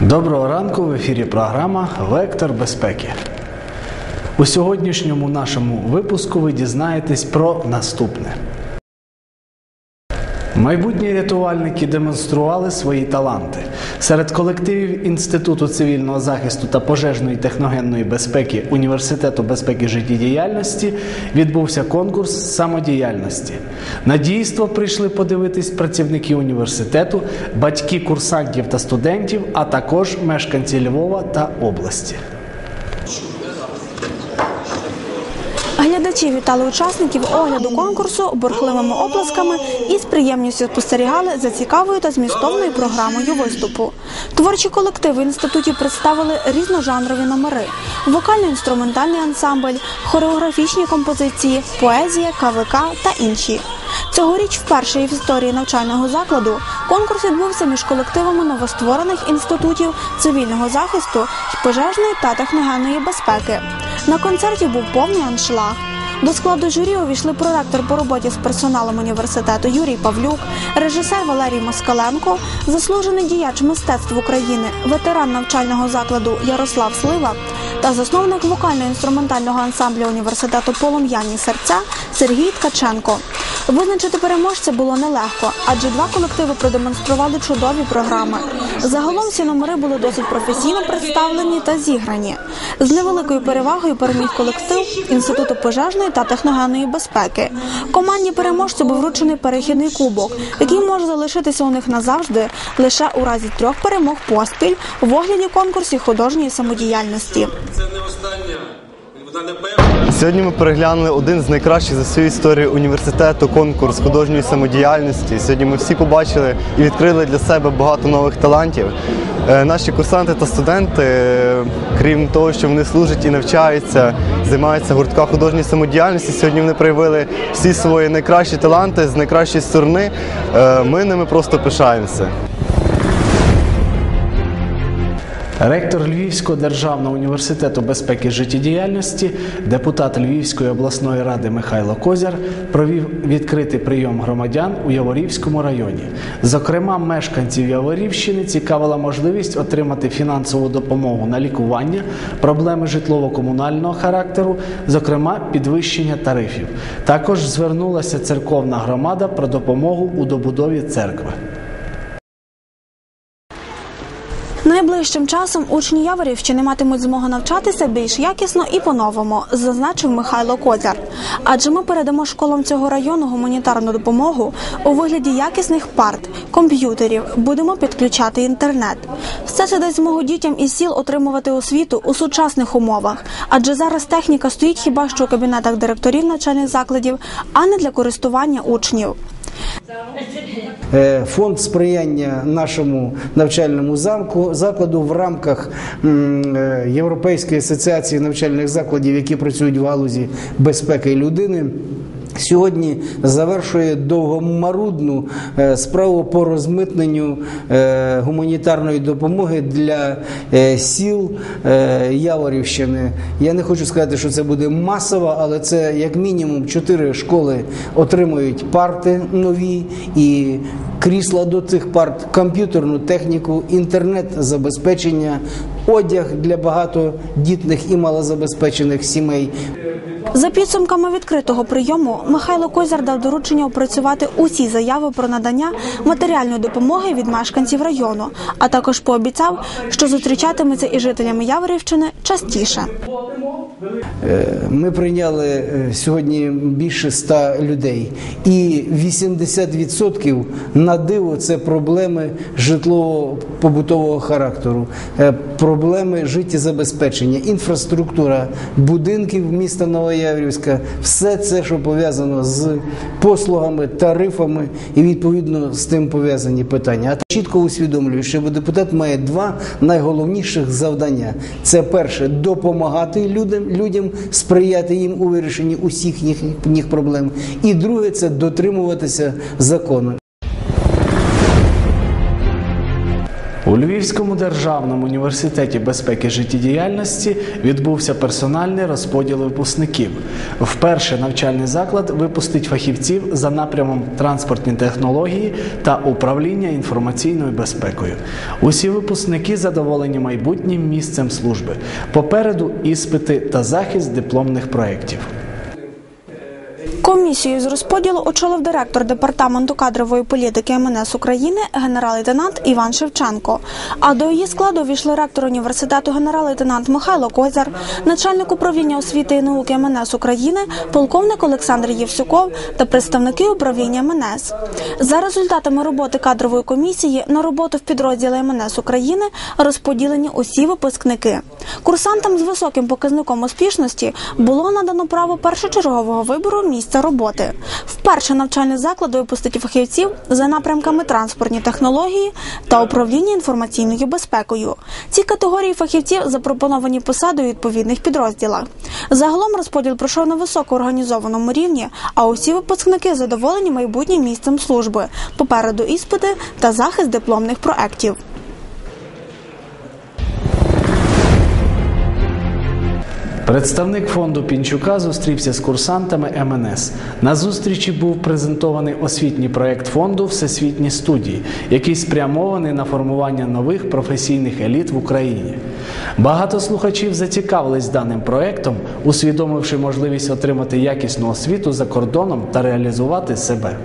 Доброго ранку в ефірі програма Вектор безпеки. У сьогоднішньому нашому випуску ви дізнаєтесь про наступне. Майбутні рятувальники демонстрували свої таланти. Серед колективів Інституту цивільного захисту та пожежної техногенної безпеки Університету безпеки життєдіяльності відбувся конкурс самодіяльності. На дійство прийшли подивитись працівники університету, батьки курсантів та студентів, а також мешканці Львова та області. Глядачі вітали учасників огляду конкурсу бурхливими оплесками і з приємністю спостерігали за цікавою та змістовною програмою виступу. Творчі колективи інституті представили різножанрові номери: вокально-інструментальний ансамбль, хореографічні композиції, поезія, КВК та інші. Цьогоріч вперше в історії навчального закладу конкурс відбувся між колективами новостворених інститутів цивільного захисту пожежної та техногенної безпеки. На концерті був повний аншлаг. До складу журі увійшли проректор по роботі з персоналом університету Юрій Павлюк, режисер Валерій Москаленко, заслужений діяч мистецтв України, ветеран навчального закладу Ярослав Слива та засновник вокально-інструментального ансамблю університету Полум'яні серця Сергій Ткаченко. Визначити переможця було нелегко, адже два колективи продемонстрували чудові програми. Загалом всі номери були досить професійно представлені та зіграні. З невеликою перевагою переміг колектив інституту пожежної та техногенної безпеки. Команді переможцю був вручений перехідний кубок, який може залишитися у них назавжди лише у разі трьох перемог поспіль в огляді конкурсів художньої самодіяльності. Це не остання, вона не певна. Сьогодні ми переглянули один з найкращих за всю історію університету конкурс художньої самодіяльності. Сьогодні ми всі побачили і відкрили для себе багато нових талантів. Е, Наші курсанти та студенти, е, крім того, що вони служать і навчаються, займаються в гуртках художньої самодіяльності. Сьогодні вони проявили всі свої найкращі таланти з найкращої сторони. Е, Ми ними просто пишаємося. Ректор Львівського державного університету безпеки життєдіяльності, депутат Львівської обласної ради Михайло Козяр провів відкритий прийом громадян у Яворівському районі. Зокрема, мешканців Яворівщини цікавила можливість отримати фінансову допомогу на лікування, проблеми житлово-комунального характеру, зокрема підвищення тарифів. Також звернулася церковна громада про допомогу у добудові церкви. Найближчим часом учні Яворівщини матимуть змогу навчатися більш якісно і по-новому, зазначив Михайло Козяр. Адже ми передамо школам цього району гуманітарну допомогу у вигляді якісних парт, комп'ютерів, будемо підключати інтернет. Все це дасть змогу дітям із сіл отримувати освіту у сучасних умовах, адже зараз техніка стоїть хіба що у кабінетах директорів навчальних закладів, а не для користування учнів. Е, Фонд сприяння нашому навчальному замку закладу в рамках е, Європейської асоціації навчальних закладів, які працюють в галузі безпеки людини. Сьогодні завершує довгомарудну е, справу по розмитненню е, гуманітарної допомоги для е, сіл Яворівщини. Я не хочу сказати, що це буде масово, але це як мінімум чотири школи отримують парти нові і крісла до цих парт, комп'ютерну техніку, інтернет забезпечення, одяг для багатодітних і малозабезпечених сімей. За підсумками відкритого прийому Михайло Козяр дав доручення опрацювати усі заяви про надання матеріальної допомоги від мешканців району, а також пообіцяв, що зустрічатиметься із жителями Яворівщини частіше. Е, Ми прийняли е, сьогодні більше ста людей, і 80% на диво це проблеми житлово-побутового характеру, е, проблеми життєзабезпечення, інфраструктура будинків міста Новояврівська, все це, що пов'язано з послугами, тарифами, і відповідно з тим пов'язані питання. Чітко усвідомлюю, що депутат має два найголовніших завдання: це перше допомагати людям, людям сприяти їм у вирішенні усіх їхніх проблем. І друге це дотримуватися закону. У Львівському державному університеті безпеки життєдіяльності відбувся персональний розподіл випускників. Вперше навчальний заклад випустить фахівців за напрямом транспортні технології та управління інформаційною безпекою. Усі випускники задоволені майбутнім місцем служби. Попереду іспити та захист дипломних проєктів. Комісію з розподілу очолив директор департаменту кадрової політики МНС України генерал-лейтенант Іван Шевченко. А до її складу війшли ректор університету генерал-лейтенант Михайло Козяр, начальник управління освіти і науки МНС України, полковник Олександр Євсюков та представники управління МНС. За результатами роботи кадрової комісії на роботу в підрозділі МНС України розподілені усі випускники. Курсантам з високим показником успішності було надано право першочергового вибору місця роботи. Вперше навчальний заклад випустить фахівців за напрямками транспортні технології та управління інформаційною безпекою. Ці категорії фахівців запропоновані посади у відповідних підрозділах. Загалом розподіл пройшов на високоорганізованому рівні, а усі випускники задоволені майбутнім місцем служби. Попереду іспити та захист дипломних проєктів. Представник фонду Пінчука зустрівся з курсантами МНС. На зустрічі був презентований освітній проєкт фонду Всесвітні студії, який спрямований на формування нових професійних еліт в Україні. Багато слухачів зацікавились даним проєктом, усвідомивши можливість отримати якісну освіту за кордоном та реалізувати себе.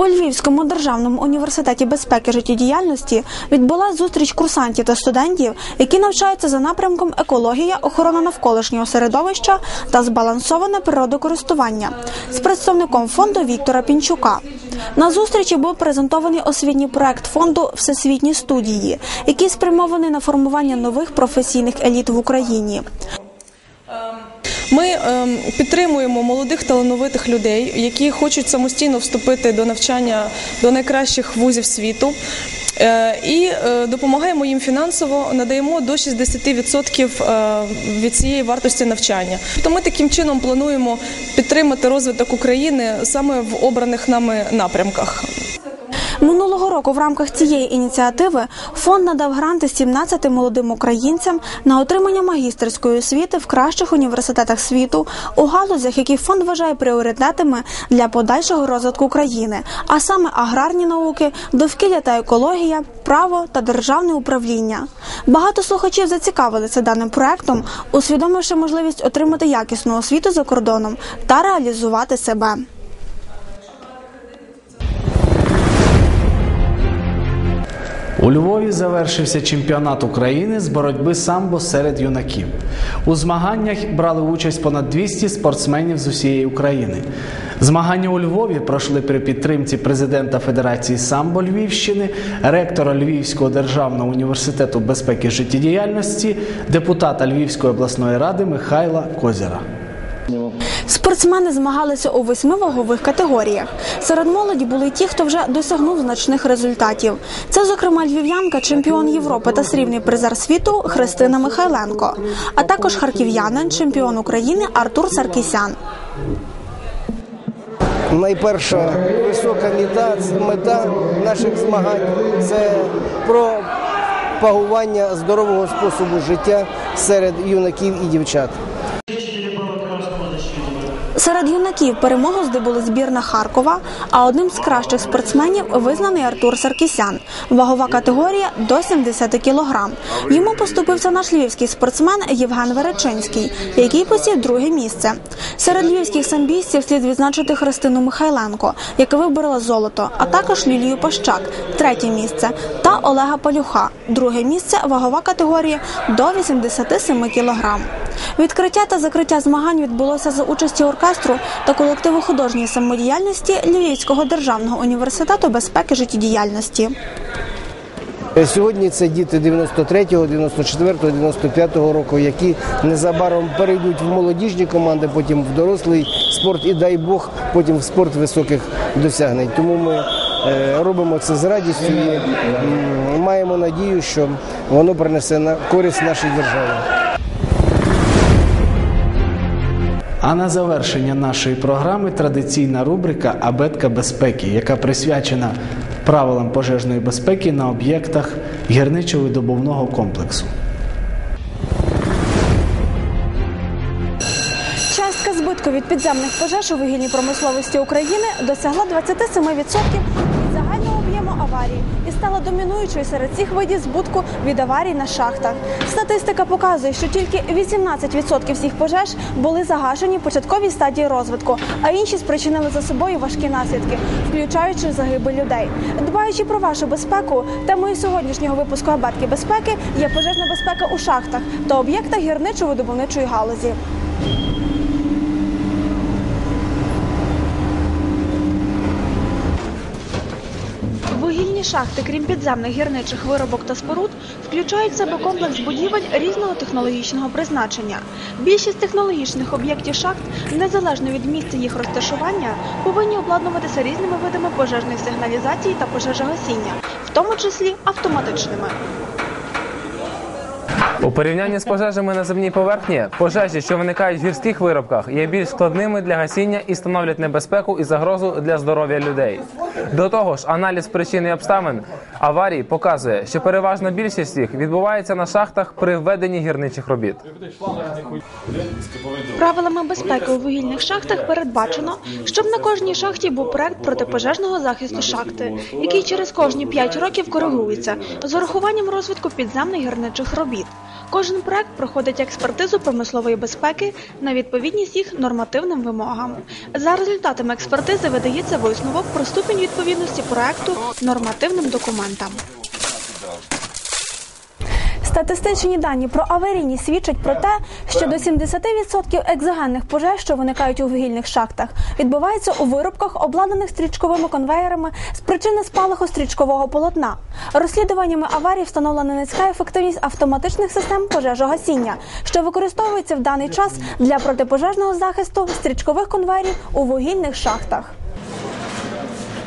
У Львівському державному університеті безпеки життєдіяльності відбулася зустріч курсантів та студентів, які навчаються за напрямком екологія, охорона навколишнього середовища та збалансоване природокористування з представником фонду Віктора Пінчука. На зустрічі був презентований освітній проект фонду Всесвітні студії, який спрямований на формування нових професійних еліт в Україні. Ми ем, підтримуємо молодих талановитих людей, які хочуть самостійно вступити до навчання до найкращих вузів світу. Е, І е, допомагаємо їм фінансово, надаємо до 60% е, від цієї вартості навчання. Тобто ми таким чином плануємо підтримати розвиток України саме в обраних нами напрямках. Року в рамках цієї ініціативи фонд надав гранти 17 молодим українцям на отримання магістерської освіти в кращих університетах світу у галузях, які фонд вважає пріоритетами для подальшого розвитку країни, а саме аграрні науки, довкілля та екологія, право та державне управління. Багато слухачів зацікавилися даним проектом, усвідомивши можливість отримати якісну освіту за кордоном та реалізувати себе. У Львові завершився чемпіонат України з боротьби самбо серед юнаків. У змаганнях брали участь понад 200 спортсменів з усієї України. Змагання у Львові пройшли при підтримці президента Федерації самбо Львівщини, ректора Львівського державного університету безпеки життєдіяльності, депутата Львівської обласної ради Михайла Козяра. Спортсмени змагалися у восьми вагових категоріях. Серед молоді були ті, хто вже досягнув значних результатів. Це, зокрема, львів'янка, чемпіон Європи та срібний призер світу Христина Михайленко, а також харків'янин, чемпіон України Артур Саркісян. Найперша висока мета, мета наших змагань це пропагування здорового способу життя серед юнаків і дівчат. Серед юнаків перемогу здобули збірна Харкова, а одним з кращих спортсменів визнаний Артур Саркісян. Вагова категорія до 70 кілограм. Йому поступився наш львівський спортсмен Євген Веречинський, який посів друге місце. Серед львівських самбійців слід відзначити Христину Михайленко, яка виборола золото, а також Лілію Пащак, третє місце, та Олега Палюха, друге місце вагова категорія до 87 кілограм. Відкриття та закриття змагань відбулося за участі оркестру та колективу художньої самодіяльності Львівського державного університету безпеки життєдіяльності. Сьогодні це діти 93-го, 94-го, 95-го року, які незабаром перейдуть в молодіжні команди, потім в дорослий спорт і дай Бог, потім в спорт високих досягнень. Тому ми е, робимо це з радістю і маємо надію, що воно принесе на користь нашій державі. А на завершення нашої програми традиційна рубрика Абетка безпеки, яка присвячена правилам пожежної безпеки на об'єктах гірничо-видобувного комплексу. Частка збитку від підземних пожеж у вугільній промисловості України досягла 27% від загального об'єму аварій і стала домінуючою серед цих видів збутку від аварій на шахтах. Статистика показує, що тільки 18% всіх пожеж були загашені в початковій стадії розвитку, а інші спричинили за собою важкі наслідки, включаючи загибель людей. Дбаючи про вашу безпеку, темою сьогоднішнього випуску абетки безпеки є пожежна безпека у шахтах та об'єктах гірничо-видобувничої галузі. Вугільні шахти, крім підземних гірничих виробок та споруд, включають в себе комплекс будівель різного технологічного призначення. Більшість технологічних об'єктів шахт, незалежно від місця їх розташування, повинні обладнуватися різними видами пожежної сигналізації та пожежогасіння, в тому числі автоматичними. У порівнянні з пожежами на земній поверхні, пожежі, що виникають в гірських виробках, є більш складними для гасіння і становлять небезпеку і загрозу для здоров'я людей. До того ж, аналіз причин і обставин аварій показує, що переважна більшість їх відбувається на шахтах при введенні гірничих робіт. Правилами безпеки у вугільних шахтах передбачено, щоб на кожній шахті був проект протипожежного захисту шахти, який через кожні 5 років коригується з урахуванням розвитку підземних гірничих робіт. Кожен проект проходить експертизу промислової безпеки на відповідність їх нормативним вимогам. За результатами експертизи видається висновок про ступінь відповідності проекту нормативним документам. Статистичні дані про аварійність свідчать про те, що до 70% екзогенних пожеж, що виникають у вугільних шахтах, відбуваються у виробках, обладнаних стрічковими конвеєрами з причини спалаху стрічкового полотна. Розслідуваннями аварій встановлена низька ефективність автоматичних систем пожежогасіння, що використовується в даний час для протипожежного захисту стрічкових конвеєрів у вугільних шахтах.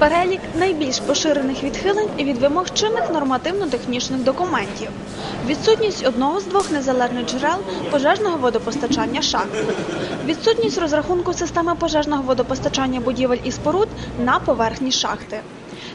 Перелік найбільш поширених відхилень від вимог чинних нормативно-технічних документів. Відсутність одного з двох незалежних джерел пожежного водопостачання шахт. Відсутність розрахунку системи пожежного водопостачання будівель і споруд на поверхні шахти.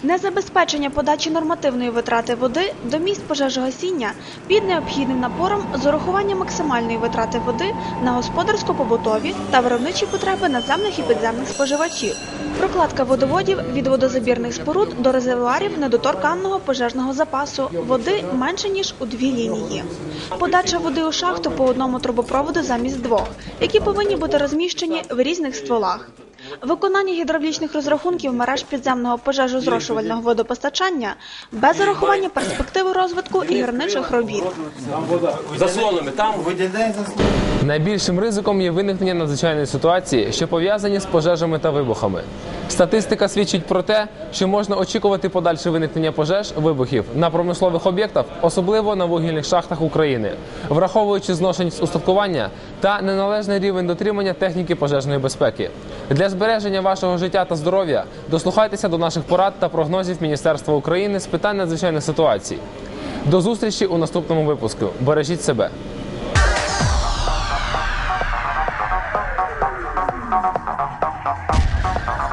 Незабезпечення подачі нормативної витрати води до місць пожежогасіння під необхідним напором з урахуванням максимальної витрати води на господарсько-побутові та виробничі потреби наземних і підземних споживачів. Прокладка водоводів від водозабірних споруд до резервуарів недоторканного пожежного запасу води менше ніж у дві лінії. Подача води у шахту по одному трубопроводу замість двох, які повинні бути розміщені в різних стволах. Виконання гідравлічних розрахунків мереж підземного пожежозрошувального водопостачання без урахування перспективи розвитку і гірничих робіт. Заслонами там виділяє Найбільшим ризиком є виникнення надзвичайної ситуації, що пов'язані з пожежами та вибухами. Статистика свідчить про те, що можна очікувати подальше виникнення пожеж вибухів на промислових об'єктах, особливо на вугільних шахтах України, враховуючи зношеність устаткування та неналежний рівень дотримання техніки пожежної безпеки. Для збереження вашого життя та здоров'я дослухайтеся до наших порад та прогнозів Міністерства України з питань надзвичайних ситуацій. До зустрічі у наступному випуску. Бережіть себе. Thank you.